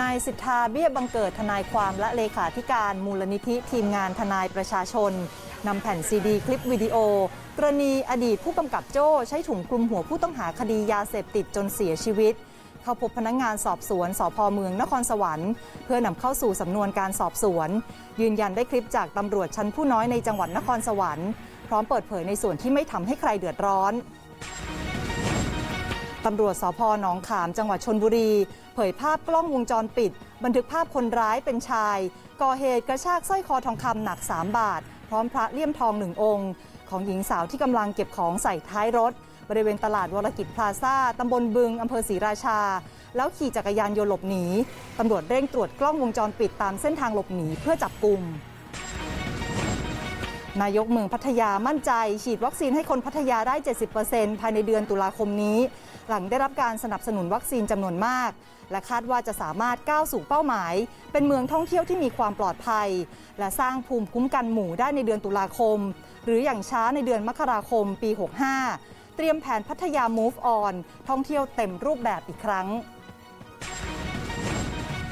นายสิทธาเบี้ยบังเกิดทนายความและเลขาธิการมูลนิธิทีมงานทนายประชาชนนำแผ่นซีดีคลิปวิดีโอกรณีอดีตผู้กำกับโจ้ใช้ถุงคลุมหัวผู้ต้องหาคดียาเสพติดจนเสียชีวิต เข้าพบพนักงงานสอบสวนสพเมืองนครสวรรค์ เพื่อนำเข้าสู่สำนวนการสอบสวน ยืนยันได้คลิปจากตำรวจชั้นผู้น้อยในจังหวัดนครสวรรค์ พร้อมเปิดเผยในส่วนที่ไม่ทำให้ใครเดือดร้อน ตำรวจสพหนองขามจังหวัดชนบุรี เผยภาพกล้องวงจรปิด บันทึกภาพคนร้ายเป็นชาย ก่อเหตุกระชากสร้อยคอทองคำหนัก 3 บาท พร้อมพระเลี่ยมทองหนึ่งองค์ ของหญิงสาวที่กำลังเก็บของใส่ท้ายรถ บริเวณตลาดวรกิจพลาซ่าตำบลบึงอำเภอศรีราชา แล้วขี่จักรยานยนต์หลบหนีตำรวจเร่งตรวจกล้องวงจรปิดตามเส้นทางหลบหนีเพื่อจับกลุ่ม นายกเมืองพัทยามั่นใจ ฉีดวัคซีนให้คนพัทยาได้ 70%ภายในเดือนตุลาคมนี้ หลังได้รับการสนับสนุนวัคซีนจำนวนมาก และคาดว่าจะสามารถก้าวสู่เป้าหมาย เป็นเมืองท่องเที่ยวที่มีความปลอดภัย และสร้างภูมิคุ้มกันหมู่ได้ในเดือนตุลาคม หรืออย่างช้าในเดือนมกราคมปี 65 เตรียมแผนพัทยา Move On ท่องเที่ยวเต็มรูปแบบอีกครั้ง